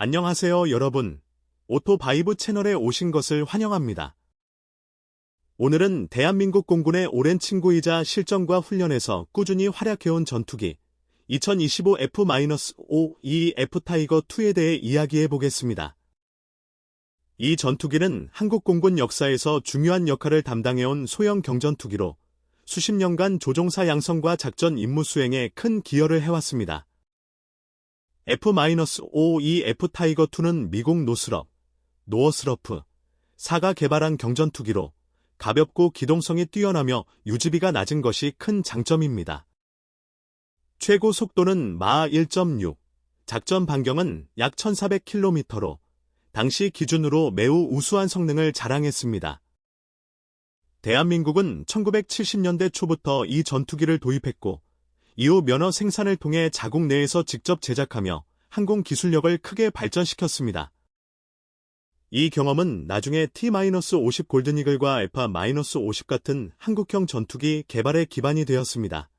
안녕하세요 여러분. 오토바이브 채널에 오신 것을 환영합니다. 오늘은 대한민국 공군의 오랜 친구이자 실전과 훈련에서 꾸준히 활약해온 전투기 2025 F-5E F-타이거 2에 대해 이야기해 보겠습니다. 이 전투기는 한국 공군 역사에서 중요한 역할을 담당해온 소형 경전투기로 수십 년간 조종사 양성과 작전 임무 수행에 큰 기여를 해왔습니다. F-5E F-타이거2는 미국 노스럽, 노어스러프, 사가 개발한 경전투기로 가볍고 기동성이 뛰어나며 유지비가 낮은 것이 큰 장점입니다. 최고 속도는 마 1.6, 작전 반경은 약 1400km로 당시 기준으로 매우 우수한 성능을 자랑했습니다. 대한민국은 1970년대 초부터 이 전투기를 도입했고 이후 면허 생산을 통해 자국 내에서 직접 제작하며 항공 기술력을 크게 발전시켰습니다. 이 경험은 나중에 T-50 골든이글과 F-50 같은 한국형 전투기 개발의 기반이 되었습니다.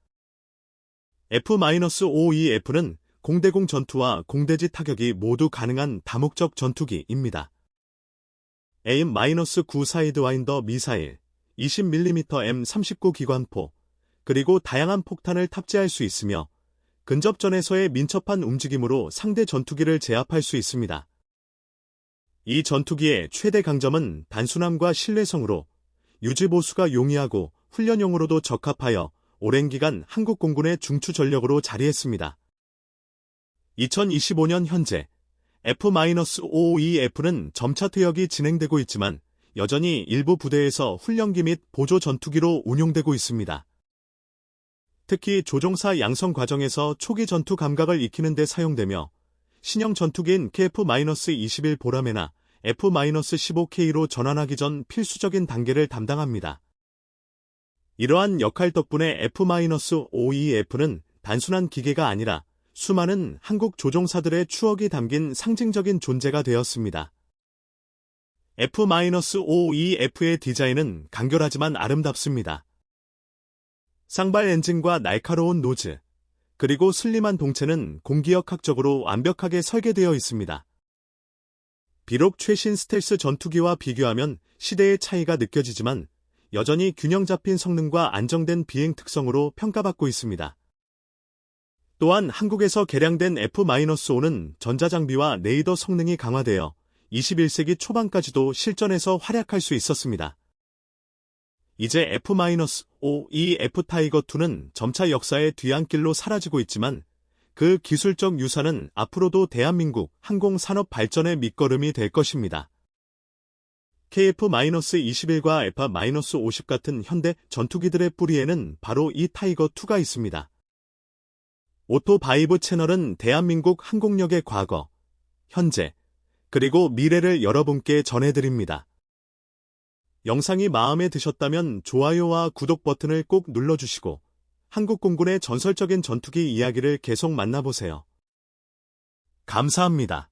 F-5EF는 공대공 전투와 공대지 타격이 모두 가능한 다목적 전투기입니다. AIM-9 사이드와인더 미사일, 20mm M39 기관포, 그리고 다양한 폭탄을 탑재할 수 있으며 근접전에서의 민첩한 움직임으로 상대 전투기를 제압할 수 있습니다. 이 전투기의 최대 강점은 단순함과 신뢰성으로 유지보수가 용이하고 훈련용으로도 적합하여 오랜 기간 한국 공군의 중추 전력으로 자리했습니다. 2025년 현재 F-5EF는 점차 퇴역이 진행되고 있지만 여전히 일부 부대에서 훈련기 및 보조 전투기로 운용되고 있습니다. 특히 조종사 양성 과정에서 초기 전투 감각을 익히는 데 사용되며 신형 전투기인 KF-21 보라매나 F-15K로 전환하기 전 필수적인 단계를 담당합니다. 이러한 역할 덕분에 F-5EF는 단순한 기계가 아니라 수많은 한국 조종사들의 추억이 담긴 상징적인 존재가 되었습니다. F-5EF의 디자인은 간결하지만 아름답습니다. 쌍발 엔진과 날카로운 노즈, 그리고 슬림한 동체는 공기역학적으로 완벽하게 설계되어 있습니다. 비록 최신 스텔스 전투기와 비교하면 시대의 차이가 느껴지지만 여전히 균형 잡힌 성능과 안정된 비행 특성으로 평가받고 있습니다. 또한 한국에서 개량된 F-5는 전자장비와 레이더 성능이 강화되어 21세기 초반까지도 실전에서 활약할 수 있었습니다. 이제 F-5E F-타이거2는 점차 역사의 뒤안길로 사라지고 있지만 그 기술적 유산은 앞으로도 대한민국 항공산업 발전의 밑거름이 될 것입니다. KF-21과 F-50 같은 현대 전투기들의 뿌리에는 바로 이 타이거2가 있습니다. 오토바이브 채널은 대한민국 항공력의 과거, 현재, 그리고 미래를 여러분께 전해드립니다. 영상이 마음에 드셨다면 좋아요와 구독 버튼을 꼭 눌러주시고 한국공군의 전설적인 전투기 이야기를 계속 만나보세요. 감사합니다.